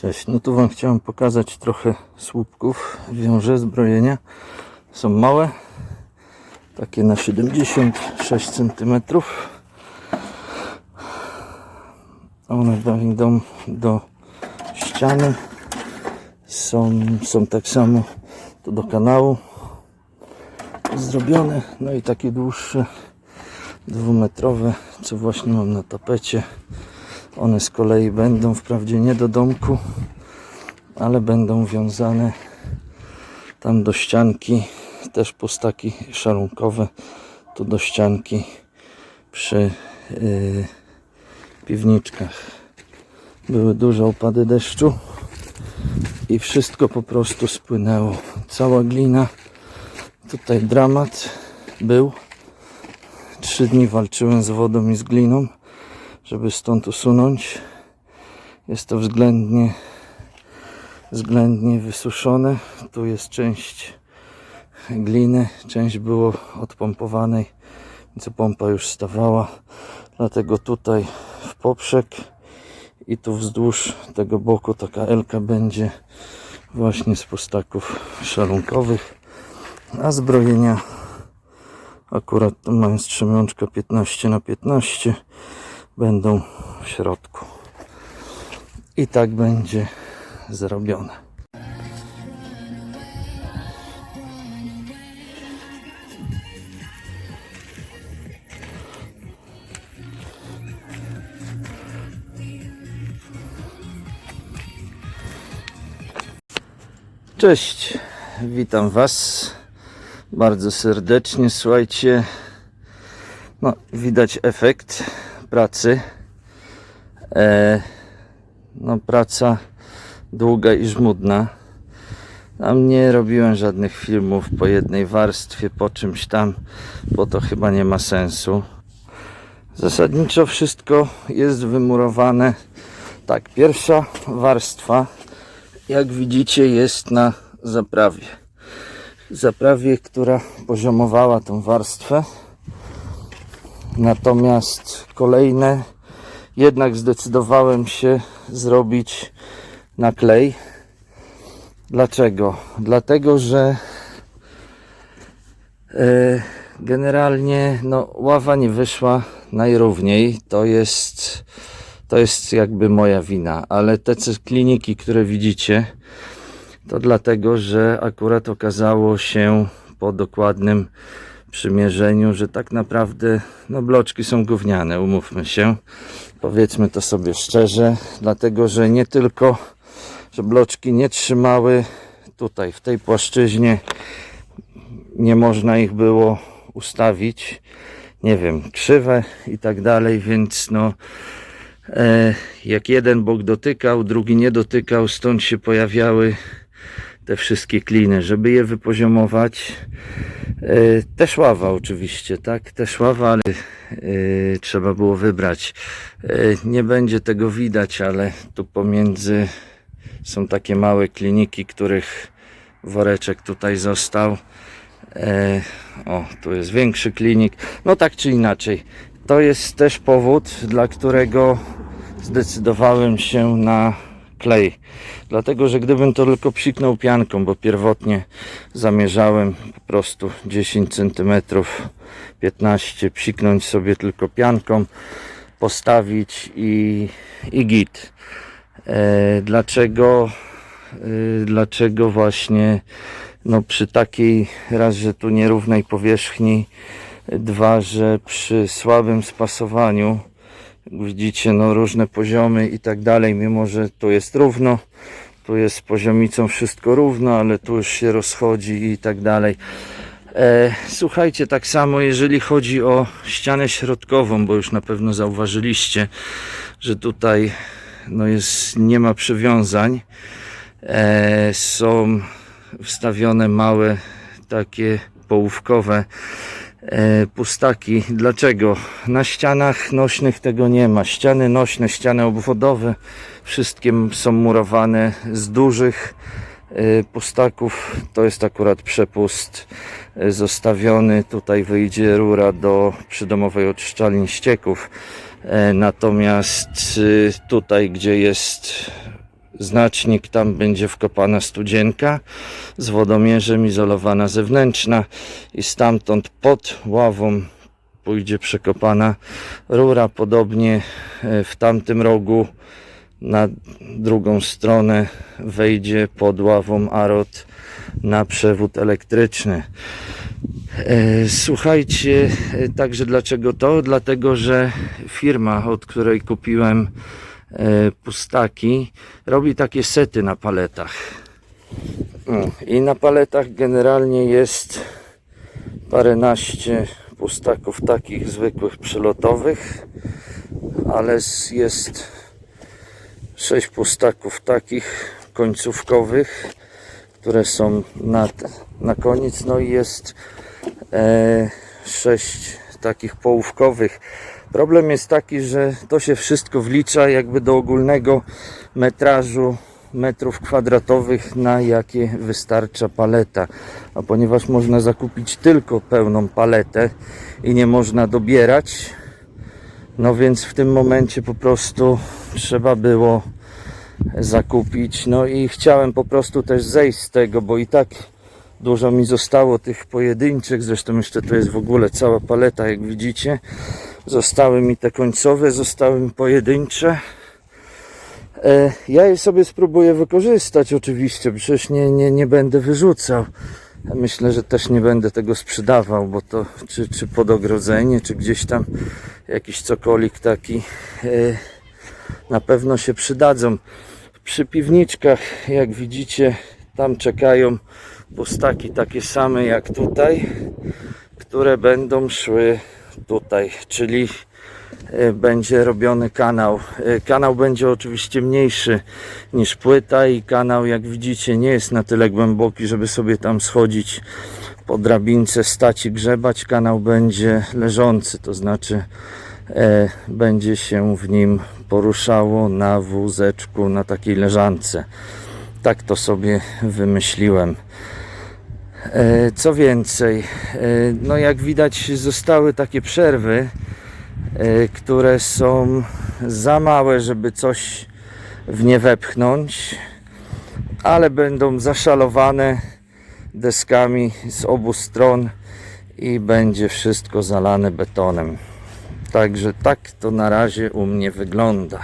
Cześć, no tu Wam chciałem pokazać trochę słupków. Wiąże zbrojenia. Są małe, takie na 76 cm. One idą do ściany. Są, są tak samo tu do kanału zrobione. No i takie dłuższe, dwumetrowe, co właśnie mam na tapecie. One z kolei będą wprawdzie nie do domku, ale będą wiązane tam do ścianki, też pustaki szarunkowe, tu do ścianki przy yy, piwniczkach. Były duże opady deszczu i wszystko po prostu spłynęło. Cała glina, tutaj dramat był. Trzy dni walczyłem z wodą i z gliną żeby stąd usunąć. Jest to względnie względnie wysuszone. Tu jest część gliny, część było odpompowanej, więc pompa już stawała. Dlatego tutaj w poprzek i tu wzdłuż tego boku taka elka będzie właśnie z pustaków szalunkowych, a zbrojenia akurat tu mam strzemiączka 15 na 15 będą w środku. I tak będzie zrobione. Cześć, witam Was bardzo serdecznie. Słuchajcie, no, widać efekt pracy. E, no, praca długa i żmudna. Tam nie robiłem żadnych filmów po jednej warstwie, po czymś tam, bo to chyba nie ma sensu. Zasadniczo wszystko jest wymurowane. Tak, pierwsza warstwa, jak widzicie, jest na zaprawie. Zaprawie, która poziomowała tą warstwę. Natomiast kolejne jednak zdecydowałem się zrobić na klej. Dlaczego? Dlatego, że e, generalnie no, ława nie wyszła najrówniej. To jest, to jest jakby moja wina, ale te kliniki, które widzicie, to dlatego, że akurat okazało się po dokładnym przymierzeniu, że tak naprawdę no bloczki są gówniane, umówmy się. Powiedzmy to sobie szczerze, dlatego że nie tylko, że bloczki nie trzymały tutaj w tej płaszczyźnie, nie można ich było ustawić, nie wiem, krzywe i tak dalej, więc no e, jak jeden bok dotykał, drugi nie dotykał, stąd się pojawiały te wszystkie kliny, żeby je wypoziomować. E, też ława oczywiście, tak? Też ława, ale e, trzeba było wybrać. E, nie będzie tego widać, ale tu pomiędzy są takie małe kliniki, których woreczek tutaj został. O, tu jest większy klinik. No tak czy inaczej. To jest też powód, dla którego zdecydowałem się na klej. Dlatego, że gdybym to tylko psiknął pianką, bo pierwotnie zamierzałem po prostu 10 cm, 15 psiknąć sobie tylko pianką, postawić i, i git. E, dlaczego, e, dlaczego właśnie no przy takiej raz, że tu nierównej powierzchni, dwa, że przy słabym spasowaniu widzicie no różne poziomy i tak dalej, mimo że tu jest równo, tu jest z poziomicą wszystko równo, ale tu już się rozchodzi i tak dalej. E, słuchajcie, tak samo jeżeli chodzi o ścianę środkową, bo już na pewno zauważyliście, że tutaj no jest, nie ma przywiązań. E, są wstawione małe takie połówkowe pustaki. Dlaczego? Na ścianach nośnych tego nie ma. Ściany nośne, ściany obwodowe, wszystkie są murowane z dużych e, pustaków. To jest akurat przepust e, zostawiony. Tutaj wyjdzie rura do przydomowej oczyszczalni ścieków. E, Natomiast tutaj, gdzie jest znacznik, tam będzie wkopana studzienka z wodomierzem, izolowana zewnętrzna i stamtąd pod ławą pójdzie przekopana rura. Podobnie e, w tamtym rogu na drugą stronę wejdzie pod ławą Arot na przewód elektryczny. E, Słuchajcie, e, także dlaczego to? Dlatego, że firma, od której kupiłem pustaki, robi takie sety na paletach. Mm, I na paletach generalnie jest paręnaście pustaków takich zwykłych przelotowych, ale jest sześć pustaków takich końcówkowych, które są na, na koniec, no i jest e, sześć takich połówkowych. Problem jest taki, że to się wszystko wlicza jakby do ogólnego metrażu metrów kwadratowych, na jakie wystarcza paleta. A ponieważ można zakupić tylko pełną paletę i nie można dobierać, no więc w tym momencie po prostu trzeba było zakupić. No i chciałem po prostu też zejść z tego, bo i tak dużo mi zostało tych pojedynczych. Zresztą jeszcze to jest w ogóle cała paleta, jak widzicie. Zostały mi te końcowe, zostały mi pojedyncze. E, Ja je sobie spróbuję wykorzystać oczywiście, przecież nie, nie, nie będę wyrzucał. Myślę, że też nie będę tego sprzedawał, bo to czy, czy pod ogrodzenie, czy gdzieś tam jakiś cokolik taki e, na pewno się przydadzą. Przy piwniczkach, jak widzicie, tam czekają pustaki takie same jak tutaj, które będą szły tutaj, czyli e, będzie robiony kanał. E, Kanał będzie oczywiście mniejszy niż płyta i kanał jak widzicie nie jest na tyle głęboki, żeby sobie tam schodzić po drabince, stać i grzebać. Kanał będzie leżący, to znaczy e, będzie się w nim poruszało na wózeczku, na takiej leżance. Tak to sobie wymyśliłem. E, Co więcej, e, no jak widać zostały takie przerwy, e, które są za małe, żeby coś w nie wepchnąć, ale będą zaszalowane deskami z obu stron i będzie wszystko zalane betonem. Także tak to na razie u mnie wygląda.